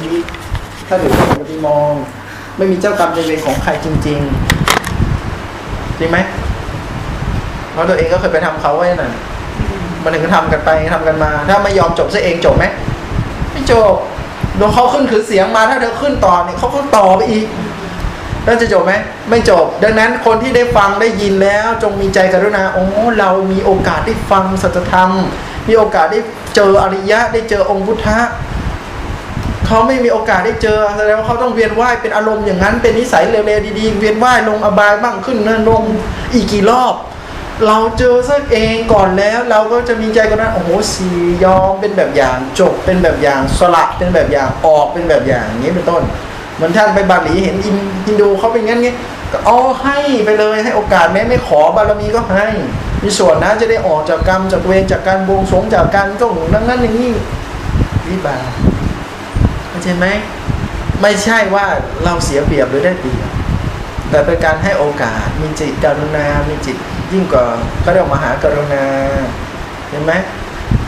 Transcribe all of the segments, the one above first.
ชีวิตถ้าหนูไม่ปมอง ไม่มีเจ้ากรรมในายเวรของใครจริง ๆ จริงไหมเพราะตัวเองก็เคยไปทำเขาไว้น่ะมันถึงก็ทำกันไปทำกันมา ถ้าไม่ยอมจบซะเองจบไหมไม่จบโดนเขาขึ้นถือเสียงมาถ้าเธอขึ้นต่อเนี่ยเขาก็ต่อไปอีกแล้วจะจบไหมไม่จบ ดังนั้นคนที่ได้ฟังได้ยินแล้ว จงมีใจกรุณาโอ้เรามีโอกาสได้ฟังสัจธรรม มีโอกาสได้เจออริยะได้เจอองค์พุทธะ เขาไม่มีโอกาสได้เจอแสดงว่าเขาต้องเวียนว่ายเป็นอารมณ์อย่างนั้น เป็นนิสัยเร็วๆดีๆ เวียนว่ายลงอบายบ้างขึ้นเนินลงอีกกี่รอบ เราเจอซะเองก่อนแล้ว เราก็จะมีใจกรุณาโอ้โหสียอมเป็นแบบอย่างจบเป็นแบบอย่างสละเป็นแบบอย่างออกเป็นแบบอย่างนี้เป็นต้นเหมือนท่านไปบาหลีเห็นอินฮินดูเขาเป็นงั้นไงก็เอาให้ไปเลยให้โอกาสแม้ไม่ขอบารมีก็ให้ มีส่วนนะจะได้ออกจากกรรมจากเวรจากการบวงสรวงจากการต้องนั่งนั้นอย่างนี้วิบาก ใจไหมไม่ใช่ว่าเราเสียเปรียบหรือได้เปรียบแต่เป็นการให้โอกาสมีจิตกรุณา มีจิตยิ่งกว่าเขาเรียกมหากรุณาเห็นไหม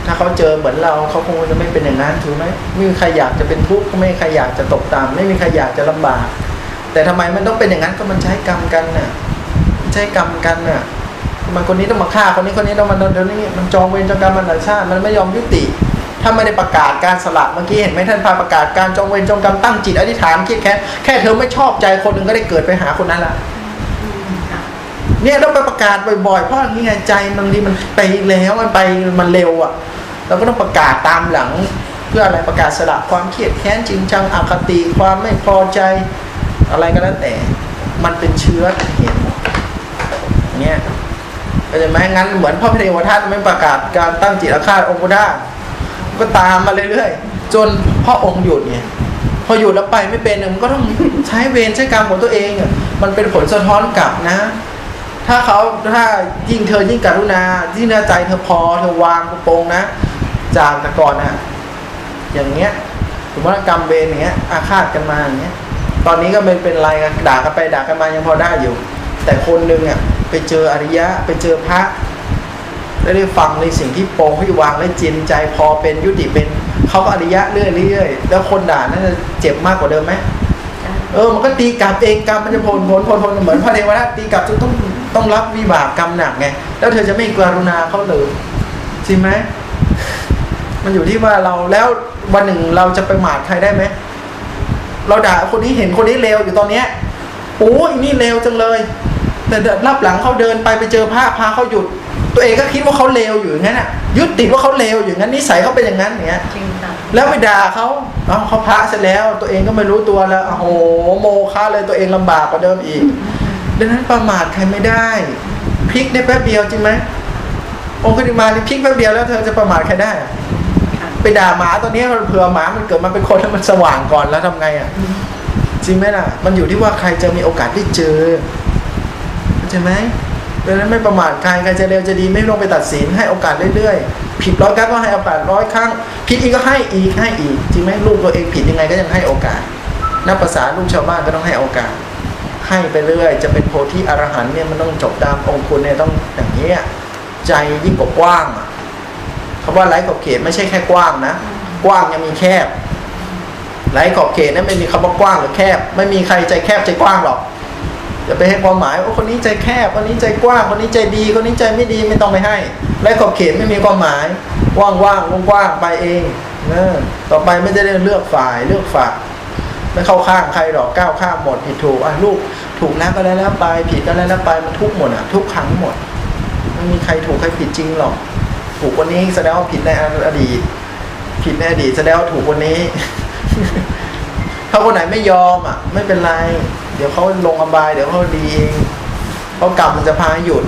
ถ้าเขาเจอเหมือนเราเขาคงจะไม่เป็นอย่างนั้นถูกไหมไม่มีใครอยากจะเป็นทุกข์ไม่มีใครอยากจะตกต่ำไม่มีใครอยากจะลำบาก แต่ทำไมมันต้องเป็นอย่างนั้นก็มันใช้กรรมกันน่ะใช้กรรมกันน่ะทำไมคนนี้ต้องมาฆ่าคนนี้คนนี้ต้องมาโดนเดี๋ยวนี้มันจองเวรจองกรรมมันต่างชาติมันไม่ยอมยุติ ถ้าไม่ได้ประกาศการสละเมื่อกี้เห็นไหมท่านพาประกาศการจองเวรจองกรรมตั้งจิตอธิษฐานคิดแค่แค่เธอไม่ชอบใจคนหนึ่งก็ได้เกิดไปหาคนนั้นละเนี่ยต้องไปประกาศบ่อยๆเพราะนี้ไงใจบางทีมันไปแล้วมันไปมันเร็วอะเราก็ต้องประกาศตามหลัง เพื่ออะไรประกาศสละความเครียดแค้นจริงจังอคติความไม่พอใจอะไรก็แล้วแต่ มันเป็นเชื้อเหตุเนี่ยเข้าใจไหมงั้นเหมือนพระเทวทัตไม่ประกาศการตั้งจิตอาฆาตองค์พุทธะ ก็ตามมาเรื่อยๆ จนพ่อองค์หยุดเนี่ย พอหยุดแล้วไปไม่เป็นเนี่ยมันก็ต้องใช้เวรใช้กรรมของตัวเองอะมันเป็นผลสะท้อนกลับนะ ถ้าเขาถ้ายิ่งเธอยิ่งกรุณายิ่งนื้อใจเธอพอเธอวางกระโปรงนะ จากแต่ก่อนอะอย่างเงี้ยสมมติกรรมเวรอย่างเงี้ย อาฆาตกันมาอย่างเงี้ย ตอนนี้ก็ไม่เป็นไรกันด่ากันไปด่ากันมายังพอได้อยู่ แต่คนหนึ่งอะไปเจออริยะไปเจอพระ ได้ได้ฟังในสิ่งที่โปรงที่วางและจินใจพอเป็นยุติเป็นเขาก็อริยะเรื่อยเรื่อยๆแล้วคนด่านั่นจะเจ็บมากกว่าเดิมไหมเออมันก็ตีกลับเองกรรมมันจะผลผลผลผลเหมือนพระเทวทัตตีกลับจนต้องต้องรับวิบากกรรมหนักไงแล้วเธอจะไม่กรุณาเขาเลยจริงไหมมันอยู่ที่ว่าเราแล้ววันหนึ่งเราจะไปหมาดใครได้ไหมเราด่าคนนี้เห็นคนนี้เลวอยู่ตอนเนี้ยโอ้ยนี่เลวจังเลย แต่เดี๋ยวรับหลังเขาเดินไปไปเจอพระพาเขาหยุด ตัวเองก็คิดว่าเขาเลวอยู่อย่างนั้นอะยึดติดว่าเขาเลวอยู่งั้นนิสัยเขาเป็นอย่างนั้นอย่างเงี้ยจริงค่ะแล้วไปด่าเขาเอาเขาพระเสร็จแล้ว ตัวเองก็ไม่รู้ตัวแล้วโอ้โหโมฆะเลยตัวเองลำบากกว่าเดิมอีก ดังนั้นประมาทใครไม่ได้พลิกได้แป๊บเดียวจริงไหมองค์คติมานี่พลิกแป๊บเดียวแล้วเธอจะประมาทใครได้อะค่ะไปด่าหมาตัวนี้เผื่อหมามันเกิดมาเป็นคนแล้วมันสว่างก่อนแล้วทำไงอะจริงไหมล่ะ มันอยู่ที่ว่าใครจะมีโอกาสได้เจอเข้าใจไหม ดังนั้นไม่ประมาทใครใครจะเร็วจะดีไม่ต้องไปตัดสินให้โอกาสเรื่อยๆ ผิดร้อยครั้งก็ให้โอกาสร้อยครั้ง ผิดอีกก็ให้อีกให้อีกจริงไหมลูกตัวเองผิดยังไงก็ยังให้โอกาสนับภาษาลูกชาวบ้านก็ต้องให้โอกาส ให้ไปเรื่อยจะเป็นโพธิอรหันต์เนี่ยมันต้องจบตามองคุณเนี่ยต้องอย่างนี้ใจยิ่งกว้างอะคำว่าไร้ขอบเขตไม่ใช่แค่กว้างนะ กว้างยังมีแคบไร้ขอบเขตนั้นไม่มีคำว่ากว้างหรือแคบ ไม่มีใครใจแคบใจกว้างหรอก อย่าไปให้ความหมายว่าคนนี้ใจแคบคนนี้ใจกว้างคนนี้ใจดีคนนี้ใจไม่ดีไม่ต้องไปให้ไร้ขอบเขตไม่มีความหมาย ว่างว่างๆว่างๆไปเองเออต่อไปไม่ได้เลือกฝ่ายเลือกฝักไม่เข้าข้างใครหรอกก้าวข้ามหมดผิดถูกอะลูกถูกแล้วก็แล้วแล้วไป ผิดก็แล้วแล้วไปมันทุกหมดอะทุกครั้งหมดไม่มีใครถูกใครผิดจริงหรอก ถูกวันนี้แสดงว่าผิดในอดีต ผิดในอดีตแสดงว่าถูกวันนี้ ถ้าคนไหนไม่ยอมอะ ไม่เป็นไร เดี๋ยวเขาลงอบาย เดี๋ยวเขาดีเองเขากรรมมันจะพาให้หยุด